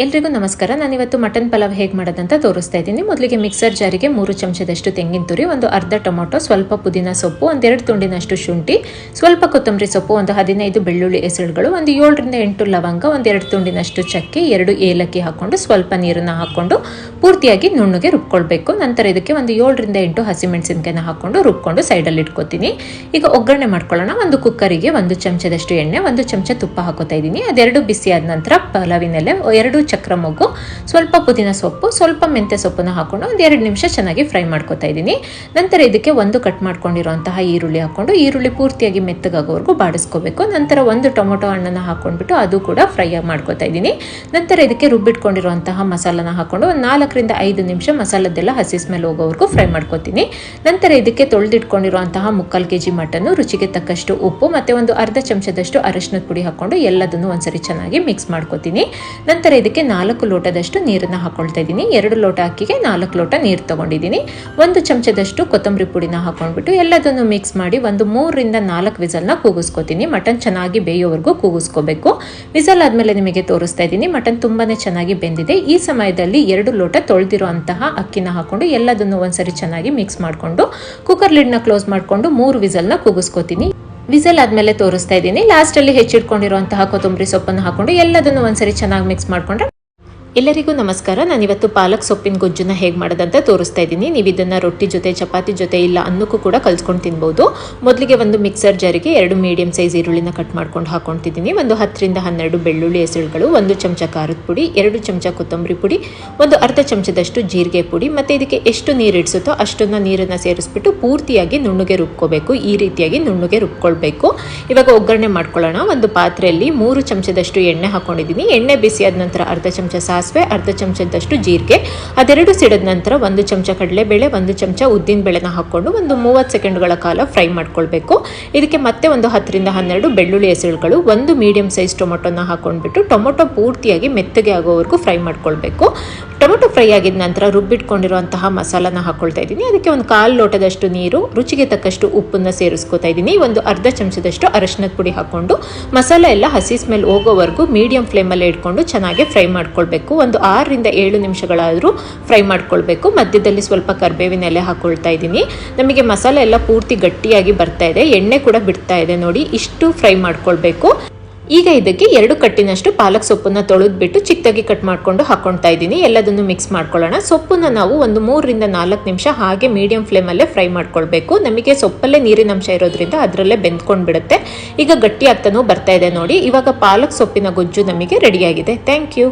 ಎಲ್ರಿಗೂ ನಮಸ್ಕಾರ. ನಾನು ಇವತ್ತು ಮಟನ್ ಪಲಾವ್ ಹೇಗೆ ಮಾಡೋದಂತ ತೋರಿಸ್ತಾ ಇದ್ದೀನಿ. ಮೊದಲಿಗೆ ಮಿಕ್ಸರ್ ಜಾರಿಗೆ ಮೂರು ಚಮಚದಷ್ಟು ತೆಂಗಿನ ತುರಿ, ಒಂದು ಅರ್ಧ ಟೊಮೊಟೊ, ಸ್ವಲ್ಪ ಪುದೀನ ಸೊಪ್ಪು, ಒಂದೆರಡು ತುಂಡಿನಷ್ಟು ಶುಂಠಿ, ಸ್ವಲ್ಪ ಕೊತ್ತಂಬರಿ ಸೊಪ್ಪು, ಒಂದು ಹದಿನೈದು ಬೆಳ್ಳುಳ್ಳಿ ಹೆಸರುಗಳು, ಒಂದು ಏಳರಿಂದ ಎಂಟು ಲವಂಗ, ಒಂದೆರಡು ತುಂಡಿನಷ್ಟು ಚಕ್ಕೆ, ಎರಡು ಏಲಕ್ಕಿ ಹಾಕ್ಕೊಂಡು ಸ್ವಲ್ಪ ನೀರನ್ನು ಹಾಕ್ಕೊಂಡು ಪೂರ್ತಿಯಾಗಿ ನುಣ್ಣಗೆ ರುಬ್ಕೊಳ್ಬೇಕು. ನಂತರ ಇದಕ್ಕೆ ಒಂದು ಏಳರಿಂದ ಎಂಟು ಹಸಿಮೆಣಸಿನಕಾಯಿನ ಹಾಕೊಂಡು ರುಬ್ಕೊಂಡು ಸೈಡಲ್ಲಿ ಇಟ್ಕೋತೀನಿ. ಈಗ ಒಗ್ಗರಣೆ ಮಾಡ್ಕೊಳ್ಳೋಣ. ಒಂದು ಕುಕ್ಕರಿಗೆ ಒಂದು ಚಮಚದಷ್ಟು ಎಣ್ಣೆ, ಒಂದು ಚಮಚ ತುಪ್ಪ ಹಾಕೋತಾ ಇದ್ದೀನಿ. ಅದೆರಡು ಬಿಸಿ ಆದ ನಂತರ ಪಲಾವಿನೆಲೆ ಎರಡು ಚಕ್ರ ಮೊಗ್ಗು ಸ್ವಲ್ಪ ಪುದೀನ ಸೊಪ್ಪು, ಸ್ವಲ್ಪ ಮೆಂತ್ಯ ಸೊಪ್ಪನ್ನ ಹಾಕೊಂಡು ಒಂದು ಎರಡು ನಿಮಿಷ ಚೆನ್ನಾಗಿ ಫ್ರೈ ಮಾಡ್ಕೊತಾ ಇದ್ದೀನಿ. ನಂತರ ಇದಕ್ಕೆ ಒಂದು ಕಟ್ ಮಾಡ್ಕೊಂಡಿರುವಂತಹ ಈರುಳ್ಳಿ ಹಾಕೊಂಡು ಈರುಳ್ಳಿ ಪೂರ್ತಿಯಾಗಿ ಮೆತ್ತಗಾಗೋವರೆಗೂ ಬಾಡಿಸ್ಕೋಬೇಕು. ನಂತರ ಒಂದು ಟೊಮೊಟೊ ಹಣ್ಣನ್ನು ಹಾಕೊಂಡ್ಬಿಟ್ಟು ಅದು ಕೂಡ ಫ್ರೈ ಮಾಡ್ಕೊತಾ ಇದ್ದೀನಿ. ನಂತರ ಇದಕ್ಕೆ ರುಬ್ಬಿಟ್ಕೊಂಡಿರುವಂತಹ ಮಸಾಲನ ಹಾಕೊಂಡು ಒಂದು ನಾಲ್ಕರಿಂದ ಐದು ನಿಮಿಷ ಮಸಾಲದ್ದೆಲ್ಲ ಹಸಿ ಸ್ಮೆಲ್ ಹೋಗೋವರೆಗೂ ಫ್ರೈ ಮಾಡ್ಕೊತೀನಿ. ನಂತರ ಇದಕ್ಕೆ ತೊಳೆದಿಟ್ಕೊಂಡಿರುವಂತಹ ಮುಕ್ಕಾಲು ಕೆ ಜಿ ಮಟನ್ನು ರುಚಿಗೆ ತಕ್ಕಷ್ಟು ಉಪ್ಪು ಮತ್ತೆ ಒಂದು ಅರ್ಧ ಚಮಚದಷ್ಟು ಅರಿಶಿನದ ಪುಡಿ ಹಾಕೊಂಡು ಎಲ್ಲದನ್ನು ಒಂದ್ಸರಿ ಚೆನ್ನಾಗಿ ಮಿಕ್ಸ್ ಮಾಡ್ಕೊತೀನಿ. ನಂತರ ಇದಕ್ಕೆ ನಾಲ್ಕು ಲೋಟದಷ್ಟು ನೀರನ್ನು ಹಾಕೊಳ್ತಾ ಇದ್ದೀನಿ. ಎರಡು ಲೋಟ ಅಕ್ಕಿಗೆ ನಾಲ್ಕು ಲೋಟ ನೀರು ತೊಗೊಂಡಿದ್ದೀನಿ. ಒಂದು ಚಮಚದಷ್ಟು ಕೊತ್ತಂಬರಿ ಪುಡಿನ ಹಾಕೊಂಡ್ಬಿಟ್ಟು ಎಲ್ಲದನ್ನು ಮಿಕ್ಸ್ ಮಾಡಿ ಒಂದು ಮೂರರಿಂದ ನಾಲ್ಕು ವಿಸಲ್ನ ಕೂಗಿಸ್ಕೊತೀನಿ. ಮಟನ್ ಚೆನ್ನಾಗಿ ಬೇಯೋವರೆಗೂ ಕೂಗಿಸ್ಕೋಬೇಕು. ವಿಸಲ್ ಆದಮೇಲೆ ನಿಮಗೆ ತೋರಿಸ್ತಾ ಇದ್ದೀನಿ. ಮಟನ್ ತುಂಬಾನೇ ಚೆನ್ನಾಗಿ ಬೆಂದಿದೆ. ಈ ಸಮಯದಲ್ಲಿ ಎರಡು ಲೋಟ ತೊಳೆದಿರುವಂತಹ ಅಕ್ಕಿನ ಹಾಕೊಂಡು ಎಲ್ಲದನ್ನು ಒಂದ್ಸರಿ ಚೆನ್ನಾಗಿ ಮಿಕ್ಸ್ ಮಾಡಿಕೊಂಡು ಕುಕ್ಕರ್ ಲಿಡ್ನ ಕ್ಲೋಸ್ ಮಾಡಿಕೊಂಡು ಮೂರು ವಿಸಲ್ನ ಕೂಗಿಸ್ಕೋತೀನಿ. ವಿಸಲ್ ಆದಮೇಲೆ ತೋರಿಸ್ತಾ ಇದ್ದೀನಿ. ಲಾಸ್ಟಲ್ಲಿ ಹೆಚ್ಚಿಟ್ಕೊಂಡಿರುವಂತಹ ಕೊತ್ತಂಬರಿ ಸೊಪ್ಪನ್ನು ಹಾಕೊಂಡು ಎಲ್ಲದನ್ನು ಒಂದ್ಸರಿ ಚೆನ್ನಾಗಿ ಮಿಕ್ಸ್ ಮಾಡಿಕೊಂಡ್ರೆ ಎಲ್ಲರಿಗೂ ನಮಸ್ಕಾರ. ನಾನಿವತ್ತು ಪಾಲಕ್ ಸೊಪ್ಪಿನ ಗೊಜ್ಜನ್ನ ಹೇಗೆ ಮಾಡೋದಂತ ತೋರಿಸ್ತಾ ಇದ್ದೀನಿ. ನೀವು ಇದನ್ನು ರೊಟ್ಟಿ ಜೊತೆ, ಚಪಾತಿ ಜೊತೆ ಇಲ್ಲ ಅನ್ನಕ್ಕೂ ಕೂಡ ಕಲ್ಸ್ಕೊಂಡು ತಿನ್ಬೋದು. ಮೊದಲಿಗೆ ಒಂದು ಮಿಕ್ಸರ್ ಜಾರಿಗೆ ಎರಡು ಮೀಡಿಯಂ ಸೈಜ್ ಈರುಳ್ಳಿನ ಕಟ್ ಮಾಡ್ಕೊಂಡು ಹಾಕೊಂತಿದ್ದೀನಿ. ಒಂದು ಹತ್ತರಿಂದ ಹನ್ನೆರಡು ಬೆಳ್ಳುಳ್ಳಿ ಹೆಸರುಗಳು, ಒಂದು ಚಮಚ ಖಾರದ ಪುಡಿ, ಎರಡು ಚಮಚ ಕೊತ್ತಂಬರಿ ಪುಡಿ, ಒಂದು ಅರ್ಧ ಚಮಚದಷ್ಟು ಜೀರಿಗೆ ಪುಡಿ. ಮತ್ತು ಇದಕ್ಕೆ ಎಷ್ಟು ನೀರು ಇಡಿಸುತ್ತೋ ಅಷ್ಟನ್ನು ನೀರನ್ನು ಸೇರಿಸ್ಬಿಟ್ಟು ಪೂರ್ತಿಯಾಗಿ ನುಣ್ಣಗೆ ರುಬ್ಕೋಬೇಕು. ಈ ರೀತಿಯಾಗಿ ನುಣ್ಣಗೆ ರುಬ್ಕೊಳ್ಬೇಕು. ಇವಾಗ ಒಗ್ಗರಣೆ ಮಾಡ್ಕೊಳ್ಳೋಣ. ಒಂದು ಪಾತ್ರೆಯಲ್ಲಿ ಮೂರು ಚಮಚದಷ್ಟು ಎಣ್ಣೆ ಹಾಕೊಂಡಿದ್ದೀನಿ. ಎಣ್ಣೆ ಬಿಸಿ ನಂತರ ಅರ್ಧ ಚಮಚ ಸಾಸಿವೆ, ಅರ್ಧ ಚಮಚದಷ್ಟು ಜೀರಿಗೆ, ಅದೆರಡು ಸಿಡಿದ ನಂತರ ಒಂದು ಚಮಚ ಕಡಲೆಬೇಳೆ, ಒಂದು ಚಮಚ ಉದ್ದಿನ ಬೇಳೆನ ಹಾಕ್ಕೊಂಡು ಒಂದು ಮೂವತ್ತು ಸೆಕೆಂಡ್ಗಳ ಕಾಲ ಫ್ರೈ ಮಾಡ್ಕೊಳ್ಬೇಕು. ಇದಕ್ಕೆ ಮತ್ತೆ ಒಂದು ಹತ್ತರಿಂದ ಹನ್ನೆರಡು ಬೆಳ್ಳುಳ್ಳಿ ಹೆಸರುಗಳು, ಒಂದು ಮೀಡಿಯಂ ಸೈಜ್ ಟೊಮೊಟೊನ ಹಾಕೊಂಡ್ಬಿಟ್ಟು ಟೊಮೊಟೊ ಪೂರ್ತಿಯಾಗಿ ಮೆತ್ತಗೆ ಆಗೋವರೆಗೂ ಫ್ರೈ ಮಾಡ್ಕೊಳ್ಬೇಕು. ಟೊಮೊಟೊ ಫ್ರೈ ಆಗಿದ ನಂತರ ರುಬ್ಬಿಟ್ಕೊಂಡಿರುವಂತಹ ಮಸಾಲಾನ ಹಾಕೊಳ್ತಾ ಇದ್ದೀನಿ. ಅದಕ್ಕೆ ಒಂದು ಕಾಲು ಲೋಟದಷ್ಟು ನೀರು, ರುಚಿಗೆ ತಕ್ಕಷ್ಟು ಉಪ್ಪನ್ನ ಸೇರಿಸ್ಕೊತಾ ಇದ್ದೀನಿ. ಒಂದು ಅರ್ಧ ಚಮಚದಷ್ಟು ಅರಶಿನದ ಪುಡಿ ಹಾಕೊಂಡು ಮಸಾಲೆ ಎಲ್ಲ ಹಸಿ ಸ್ಮೆಲ್ ಹೋಗೋವರೆಗೂ ಮೀಡಿಯಂ ಫ್ಲೇಮಲ್ಲೇ ಇಟ್ಕೊಂಡು ಚೆನ್ನಾಗಿ ಫ್ರೈ ಮಾಡ್ಕೊಳ್ಬೇಕು. ಒಂದು ಆರರಿಂದ ಏಳು ನಿಮಿಷಗಳಾದರೂ ಫ್ರೈ ಮಾಡ್ಕೊಳ್ಬೇಕು. ಮಧ್ಯದಲ್ಲಿ ಸ್ವಲ್ಪ ಕರ್ಬೇವಿನ ಎಲೆ ಹಾಕೊಳ್ತಾ ಇದ್ದೀನಿ. ನಮಗೆ ಮಸಾಲೆ ಎಲ್ಲ ಪೂರ್ತಿ ಗಟ್ಟಿಯಾಗಿ ಬರ್ತಾ ಇದೆ. ಎಣ್ಣೆ ಕೂಡ ಬಿಡ್ತಾ ಇದೆ ನೋಡಿ. ಇಷ್ಟು ಫ್ರೈ ಮಾಡ್ಕೊಳ್ಬೇಕು. ಈಗ ಇದಕ್ಕೆ ಎರಡು ಕಟ್ಟಿನಷ್ಟು ಪಾಲಕ್ ಸೊಪ್ಪನ್ನ ತೊಳೆದ್ಬಿಟ್ಟು ಚಿಕ್ಕದಾಗಿ ಕಟ್ ಮಾಡ್ಕೊಂಡು ಹಾಕೊಳ್ತಾ ಇದ್ದೀನಿ. ಎಲ್ಲದನ್ನು ಮಿಕ್ಸ್ ಮಾಡ್ಕೊಳ್ಳೋಣ. ಸೊಪ್ಪನ್ನ ನಾವು ಒಂದು ಮೂರರಿಂದ ನಾಲ್ಕು ನಿಮಿಷ ಹಾಗೆ ಮೀಡಿಯಂ ಫ್ಲೇಮಲ್ಲೇ ಫ್ರೈ ಮಾಡ್ಕೊಳ್ಬೇಕು. ನಮಗೆ ಸೊಪ್ಪಲ್ಲೇ ನೀರಿನ ಅಂಶ ಇರೋದ್ರಿಂದ ಅದರಲ್ಲೇ ಬೆಂದ್ಕೊಂಡು ಬಿಡುತ್ತೆ ಈಗ ಗಟ್ಟಿ ಆಗ್ತಾನೂ ಬರ್ತಾ ಇದೆ ನೋಡಿ. ಇವಾಗ ಪಾಲಕ್ ಸೊಪ್ಪಿನ ಗೊಜ್ಜು ನಮಗೆ ರೆಡಿಯಾಗಿದೆ ಥ್ಯಾಂಕ್ ಯು